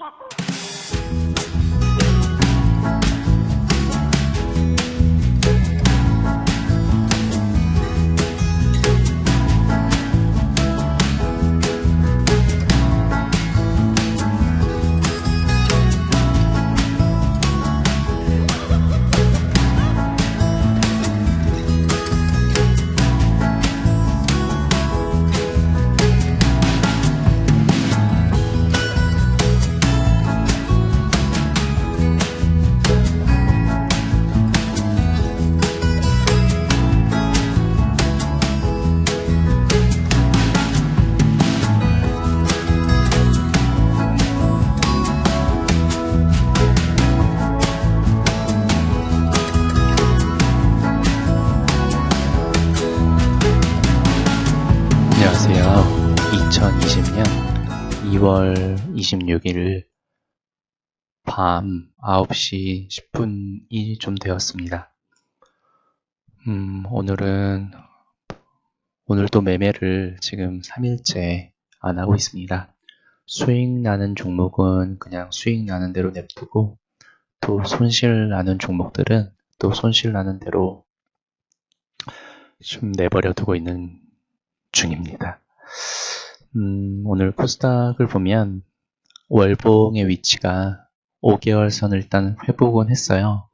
안 2020년 2월 26일 밤 9시 10분이 좀 되었습니다. 음, 오늘은, 오늘도 매매를 지금 3일째 안 하고 있습니다. 수익 나는 종목은 그냥 수익 나는 대로 냅두고, 또 손실 나는 종목들은 또 손실 나는 대로 좀 내버려 두고 있는 중입니다. 음, 오늘 코스닥을 보면 월봉의 위치가 5개월 선을 일단 회복은 했어요.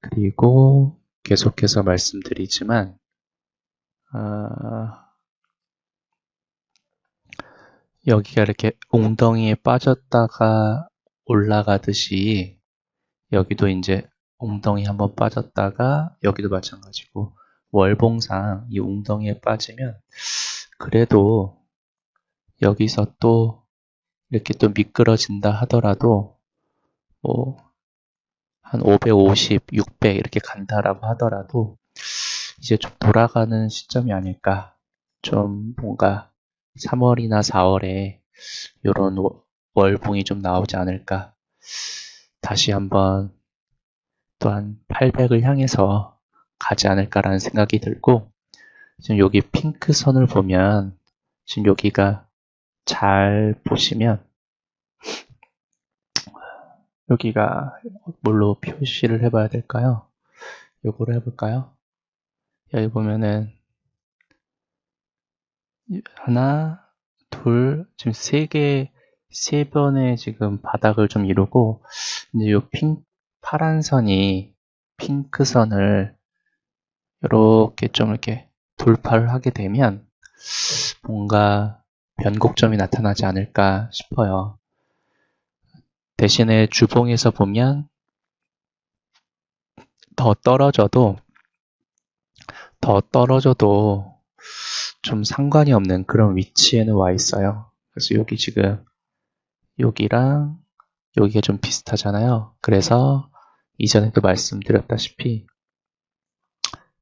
그리고 계속해서 말씀드리지만 아, 여기가 이렇게 웅덩이에 빠졌다가 올라가듯이 여기도 이제 웅덩이 한번 빠졌다가 여기도 마찬가지고 월봉상 이 웅덩이에 빠지면 그래도 여기서 또 이렇게 또 미끄러진다 하더라도 뭐 한 550, 600 이렇게 간다라고 하더라도 이제 좀 돌아가는 시점이 아닐까. 좀 뭔가 3월이나 4월에 이런 월봉이 좀 나오지 않을까. 다시 한번 또한 800을 향해서 가지 않을까라는 생각이 들고 지금 여기 핑크 선을 보면 지금 여기가 잘 보시면 여기가 뭘로 표시를 해봐야 될까요? 요거로 해볼까요? 여기 보면은 하나, 둘, 지금 세 개, 세 변의 지금 바닥을 좀 이루고 이제 요 핑, 파란 선이 핑크 선을 이렇게 좀 이렇게 돌파를 하게 되면 뭔가 변곡점이 나타나지 않을까 싶어요. 대신에 주봉에서 보면 더 떨어져도 더 떨어져도 좀 상관이 없는 그런 위치에는 와 있어요. 그래서 여기 지금 여기랑 여기가 좀 비슷하잖아요. 그래서 이전에도 말씀드렸다시피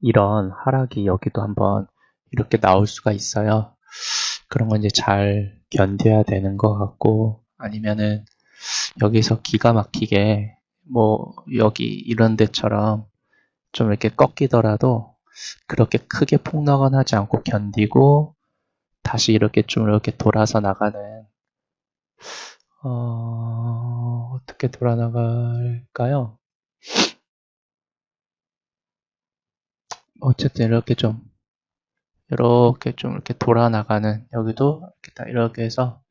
이런 하락이 여기도 한번 이렇게 나올 수가 있어요. 그런 건 이제 잘 견뎌야 되는 것 같고 아니면은 여기서 기가 막히게 뭐 여기 이런 데처럼 좀 이렇게 꺾이더라도 그렇게 크게 폭락은 하지 않고 견디고 다시 이렇게 좀 이렇게 돌아서 나가는 어, 어떻게 돌아 나갈까요? 어쨌든 이렇게 좀 이렇게 좀 이렇게 돌아 나가는 여기도 이렇게 딱 이렇게 해서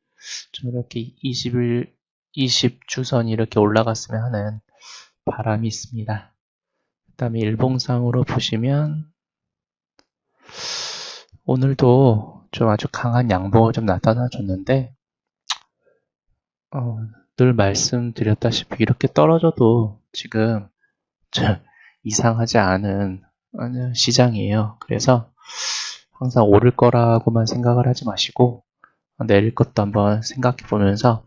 좀 이렇게 20일 20 주선이 이렇게 올라갔으면 하는 바람이 있습니다. 그다음에 일봉상으로 보시면 오늘도 좀 아주 강한 양봉을 좀 나타나 줬는데 어, 늘 말씀드렸다시피 이렇게 떨어져도 지금 이상하지 않은 시장이에요. 그래서 항상 오를 거라고만 생각을 하지 마시고 내릴 것도 한번 생각해 보면서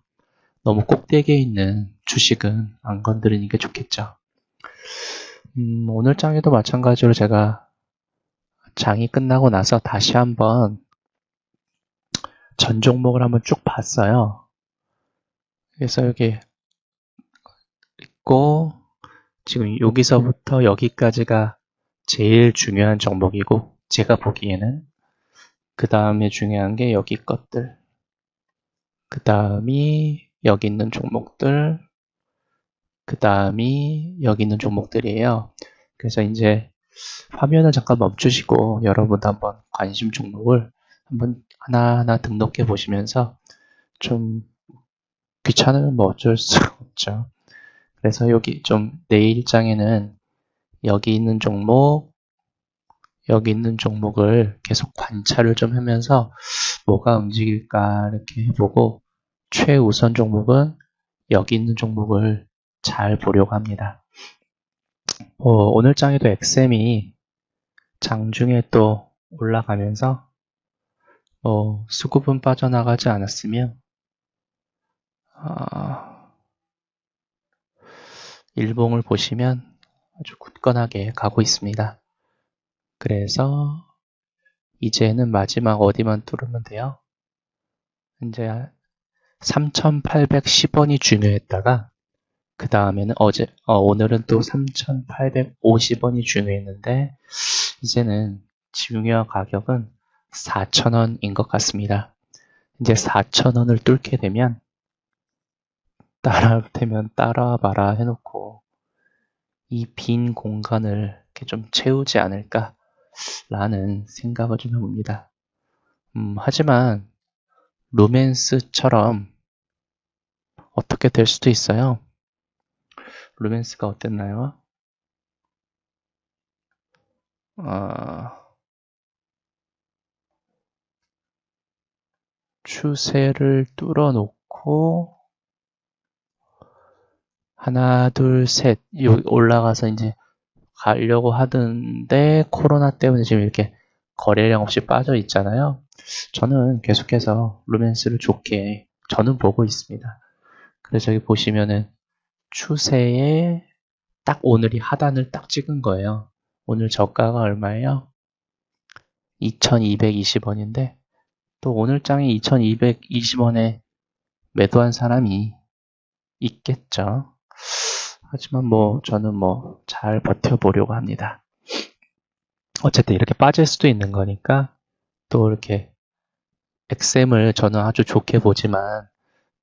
너무 꼭대기에 있는 주식은 안 건드리는 게 좋겠죠. 음, 오늘 장에도 마찬가지로 제가 장이 끝나고 나서 다시 한번 전 종목을 한번 쭉 봤어요. 그래서 여기 있고 지금 여기서부터 여기까지가 제일 중요한 종목이고 제가 보기에는 그 다음에 중요한 게 여기 것들 그 다음이 여기 있는 종목들, 그 다음이 여기 있는 종목들이에요. 그래서 이제 화면을 잠깐 멈추시고 여러분도 한번 관심 종목을 한번 하나하나 등록해 보시면서 좀 귀찮으면 뭐 어쩔 수 없죠. 그래서 여기 좀 내일장에는 여기 있는 종목, 여기 있는 종목을 계속 관찰을 좀 하면서 뭐가 움직일까 이렇게 해보고 최우선 종목은 여기 있는 종목을 잘 보려고 합니다. 어, 오늘 장에도 XM이 장중에 또 올라가면서 어, 수급은 빠져나가지 않았으며 어, 일봉을 보시면 아주 굳건하게 가고 있습니다. 그래서 이제는 마지막 어디만 뚫으면 돼요? 이제 3,810원이 중요했다가 그 다음에는 어제 어, 오늘은 또 3,850원이 중요했는데 이제는 중요한 가격은 4,000원인 것 같습니다. 이제 4,000원을 뚫게 되면 따라올 테면 따라와 봐라 해놓고 이 빈 공간을 이렇게 좀 채우지 않을까 라는 생각을 좀 해봅니다. 음, 하지만 로맨스처럼 어떻게 될 수도 있어요. 로맨스가 어땠나요? 어, 추세를 뚫어놓고 하나, 둘, 셋 올라가서 이제 가려고 하던데 코로나 때문에 지금 이렇게 거래량 없이 빠져 있잖아요. 저는 계속해서 로맨스를 좋게 저는 보고 있습니다. 그래서 여기 보시면은 추세에 딱 오늘이 하단을 딱 찍은 거예요. 오늘 저가가 얼마예요? 2220원인데 또 오늘 장에 2220원에 매도한 사람이 있겠죠. 하지만 뭐 저는 뭐 잘 버텨보려고 합니다. 어쨌든 이렇게 빠질 수도 있는 거니까 또 이렇게 XM을 저는 아주 좋게 보지만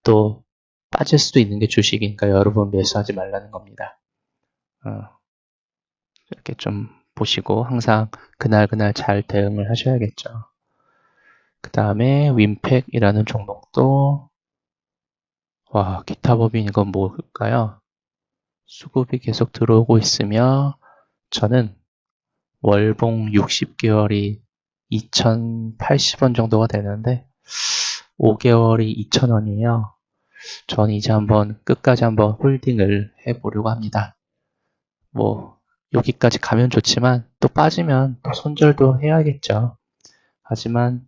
또 빠질 수도 있는 게 주식이니까 여러분 매수하지 말라는 겁니다. 어, 이렇게 좀 보시고 항상 그날그날 잘 대응을 하셔야겠죠. 그 다음에 윈팩이라는 종목도 와 기타 법인 이건 뭘까요? 수급이 계속 들어오고 있으며 저는 월봉 60개월이 2,080원 정도가 되는데 5개월이 2,000원이에요. 전 이제 한번 끝까지 한번 홀딩을 해보려고 합니다. 뭐 여기까지 가면 좋지만 또 빠지면 또 손절도 해야겠죠. 하지만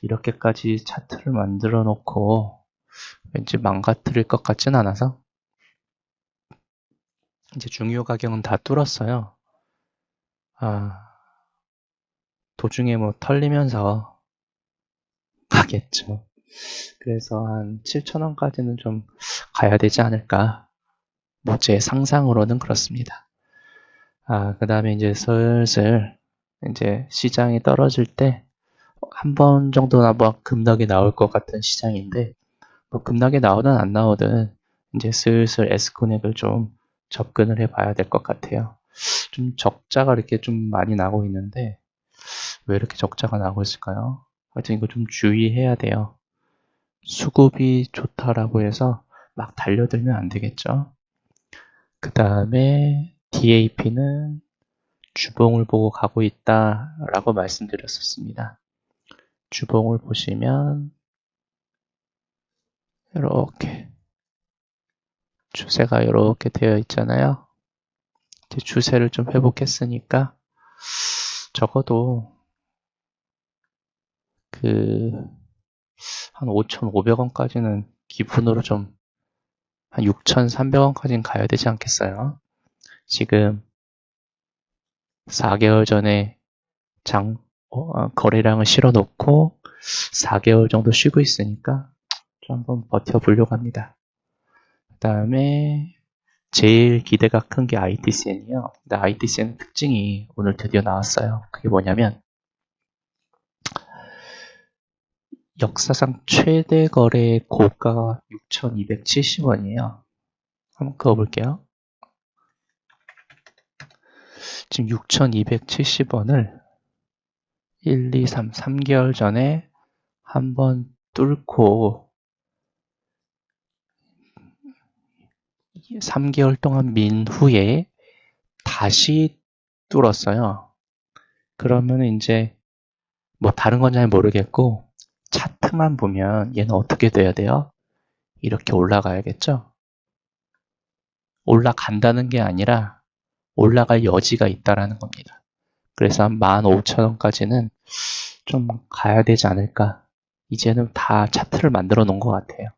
이렇게까지 차트를 만들어 놓고 왠지 망가뜨릴 것 같진 않아서 이제 중요 가격은 다 뚫었어요. 아, 도중에 뭐 털리면서 가겠죠. 그래서 한 7천원까지는 좀 가야 되지 않을까. 뭐 제 상상으로는 그렇습니다. 아, 그 다음에 이제 슬슬 이제 시장이 떨어질 때 한 번 정도나 뭐 급락이 나올 것 같은 시장인데 뭐 급락이 나오든 안 나오든 이제 슬슬 에스코넥을 좀 접근을 해 봐야 될 것 같아요. 좀 적자가 이렇게 좀 많이 나고 있는데 왜 이렇게 적자가 나고 있을까요? 하여튼 이거 좀 주의해야 돼요. 수급이 좋다라고 해서 막 달려들면 안 되겠죠. 그 다음에 DAP는 주봉을 보고 가고 있다라고 말씀드렸었습니다. 주봉을 보시면 이렇게 추세가 이렇게 되어 있잖아요. 이제 추세를 좀 회복했으니까 적어도 그 한 5,500원까지는 기분으로 좀 한 6,300원까지는 가야 되지 않겠어요? 지금 4개월 전에 장 어, 거래량을 실어 놓고 4개월 정도 쉬고 있으니까 좀 한번 버텨보려고 합니다. 그 다음에 제일 기대가 큰 게 ITCN이요. 근데 ITCN 특징이 오늘 드디어 나왔어요. 그게 뭐냐면 역사상 최대 거래 고가가 6,270원이에요. 한번 그어볼게요. 지금 6,270원을 1, 2, 3, 3개월 전에 한번 뚫고 3개월 동안 민 후에 다시 뚫었어요. 그러면 이제 뭐 다른 건 잘 모르겠고 차트만 보면 얘는 어떻게 돼야 돼요? 이렇게 올라가야겠죠? 올라간다는 게 아니라 올라갈 여지가 있다라는 겁니다. 그래서 한 15,000원까지는 좀 가야 되지 않을까. 이제는 다 차트를 만들어 놓은 것 같아요.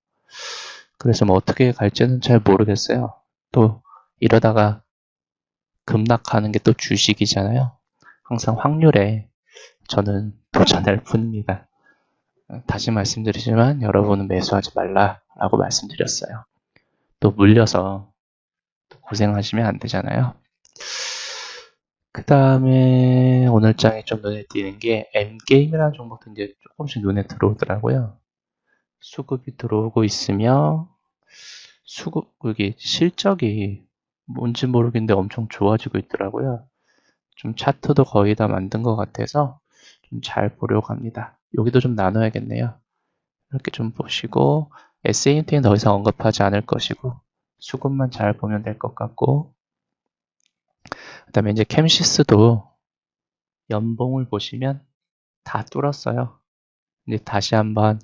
그래서 뭐 어떻게 갈지는 잘 모르겠어요. 또 이러다가 급락하는 게 또 주식이잖아요. 항상 확률에 저는 도전할 뿐입니다. 다시 말씀드리지만 여러분은 매수하지 말라라고 말씀드렸어요. 또 물려서 고생하시면 안 되잖아요. 그 다음에 오늘 장에 좀 눈에 띄는 게 M게임이라는 종목도 이제 조금씩 눈에 들어오더라고요. 수급이 들어오고 있으며 수급 여기 실적이 뭔지 모르겠는데 엄청 좋아지고 있더라고요. 좀 차트도 거의 다 만든 것 같아서 좀 잘 보려고 합니다. 여기도 좀 나눠야겠네요. 이렇게 좀 보시고 SAMT는 더 이상 언급하지 않을 것이고 수급만 잘 보면 될 것 같고 그 다음에 이제 캠시스도 연봉을 보시면 다 뚫었어요. 이제 다시 한번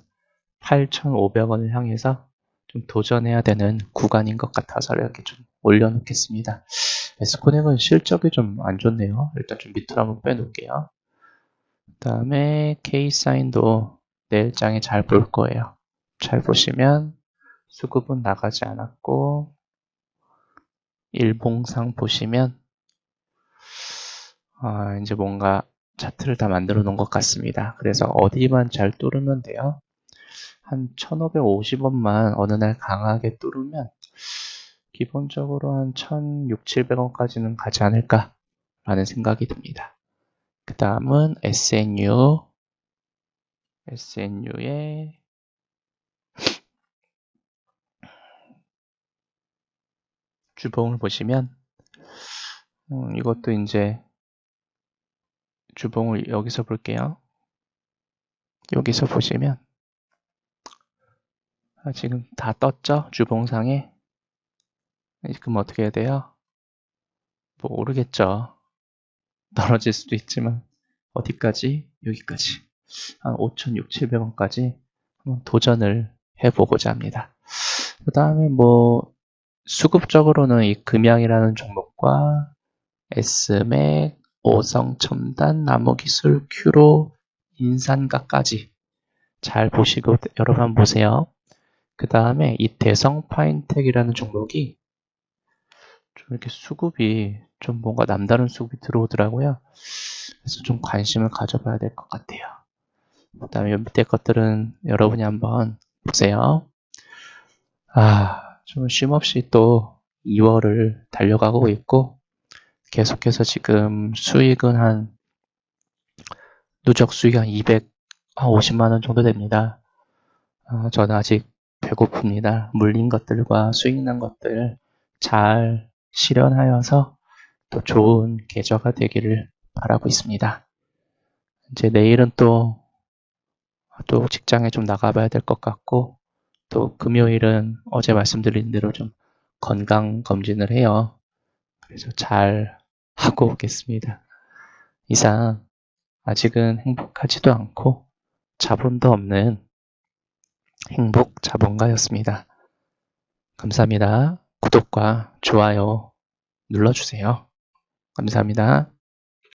8,500원을 향해서 좀 도전해야 되는 구간인 것 같아서 이렇게 좀 올려놓겠습니다. 에스코넥은 실적이 좀 안 좋네요. 일단 좀 밑으로 한번 빼놓을게요. 그 다음에 K사인도 내일 장에 잘 볼 거예요. 잘 보시면 수급은 나가지 않았고 일봉상 보시면 아, 이제 뭔가 차트를 다 만들어 놓은 것 같습니다. 그래서 어디만 잘 뚫으면 돼요. 한 1550원만 어느 날 강하게 뚫으면 기본적으로 한 1600, 700원까지는 가지 않을까 라는 생각이 듭니다. 그 다음은 SNU SNU의 주봉을 보시면 음, 이것도 이제 주봉을 여기서 볼게요. 여기서 보시면 아, 지금 다 떴죠? 주봉상에 그럼 어떻게 해야 돼요? 뭐 모르겠죠. 떨어질 수도 있지만 어디까지? 여기까지 한 5,600, 700원까지 한번 도전을 해보고자 합니다. 그 다음에 뭐 수급적으로는 이 금양이라는 종목과 S맥, 오성첨단, 나무기술, 큐로, 인산가까지 잘 보시고 여러분 보세요. 그 다음에 이 대성 파인텍이라는 종목이 좀 이렇게 수급이 좀 뭔가 남다른 수급이 들어오더라고요. 그래서 좀 관심을 가져봐야 될 것 같아요. 그 다음에 밑에 것들은 여러분이 한번 보세요. 아, 좀 쉼없이 또 2월을 달려가고 있고 계속해서 지금 수익은 한 누적 수익 한 250만 원 정도 됩니다. 아, 저는 아직 배고픕니다. 물린 것들과 수익 난 것들 잘 실현하여서 또 좋은 계좌가 되기를 바라고 있습니다. 이제 내일은 또, 또 직장에 좀 나가봐야 될 것 같고, 또 금요일은 어제 말씀드린 대로 좀 건강 검진을 해요. 그래서 잘 하고 오겠습니다. 이상 아직은 행복하지도 않고 자본도 없는 행복 자본가였습니다. 감사합니다. 구독과 좋아요 눌러주세요. 감사합니다.